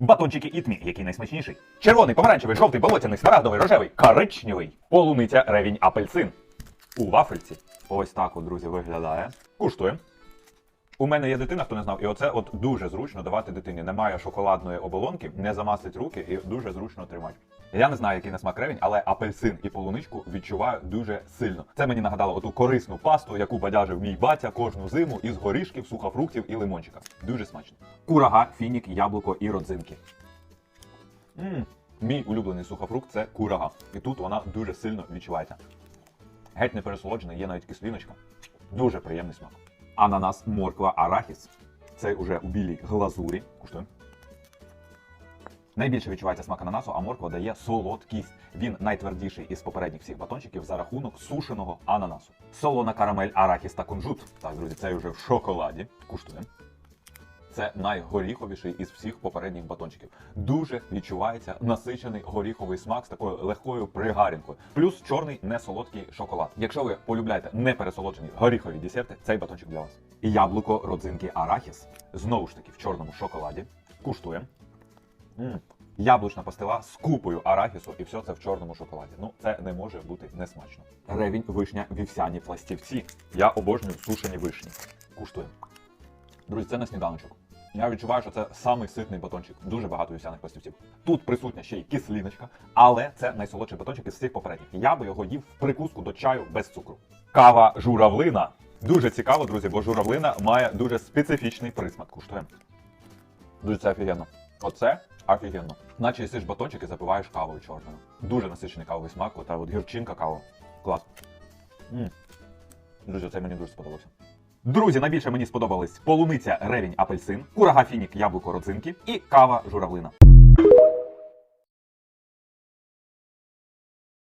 Батончики ітмі, який найсмачніший. Червоний, помаранчевий, жовтий, болотяний, смарагдовий, рожевий, коричневий, полуниця, ревінь, апельсин. У вафельці. Ось так, от, друзі, виглядає. Куштуємо. У мене є дитина, хто не знав, і оце от дуже зручно давати дитині. Немає шоколадної оболонки, не замасить руки і дуже зручно тримати. Я не знаю, який на смак ревень, але апельсин і полуничку відчуваю дуже сильно. Це мені нагадало оту корисну пасту, яку бадяжив мій батя кожну зиму із горішків, сухофруктів і лимончика. Дуже смачно. Курага, фінік, яблуко і родзинки. Мм, мій улюблений сухофрукт це курага. І тут вона дуже сильно відчувається. Геть не пересолоджена, є навіть кислиночка. Дуже приємний смак. Ананас, морква, арахіс. Це вже у білій глазурі. Куштуємо. Найбільше відчувається смак ананасу, а морква дає солодкість. Він найтвердіший із попередніх всіх батончиків за рахунок сушеного ананасу. Солона карамель, арахіс та кунжут. Так, друзі, це вже в шоколаді. Куштуємо. Це найгоріховіший із всіх попередніх батончиків. Дуже відчувається насичений горіховий смак з такою легкою пригарінкою. Плюс чорний несолодкий шоколад. Якщо ви полюбляєте непересолоджені горіхові десерти, цей батончик для вас. Яблуко, родзинки, арахіс. Знову ж таки в чорному шоколаді. Куштуємо. Яблучна пастила з купою арахісу, і все це в чорному шоколаді. Ну, це не може бути несмачно. Ревінь, вишня, вівсяні пластівці. Я обожнюю сушені вишні. Куштуємо. Друзі, це на сніданочок. Я відчуваю, що це самий ситний батончик. Дуже багато вівсяних пластівців. Тут присутня ще й кислиночка, але це найсолодший батончик із всіх попередніх. Я би його їв в прикуску до чаю без цукру. Кава журавлина. Дуже цікаво, друзі, бо журавлина має дуже специфічний присмак. Куштуємо. Дуже це офігенно. Оце офігенно. Наче їсиш батончик і запиваєш кавою чорною. Дуже насичений кавовий смак, ота от гірчинка кава. Клас. м Друзі, це мені дуже сподобалося. Друзі, найбільше мені сподобались полуниця, ревінь, апельсин, курага, фінік, яблуко, родзинки і кава журавлина.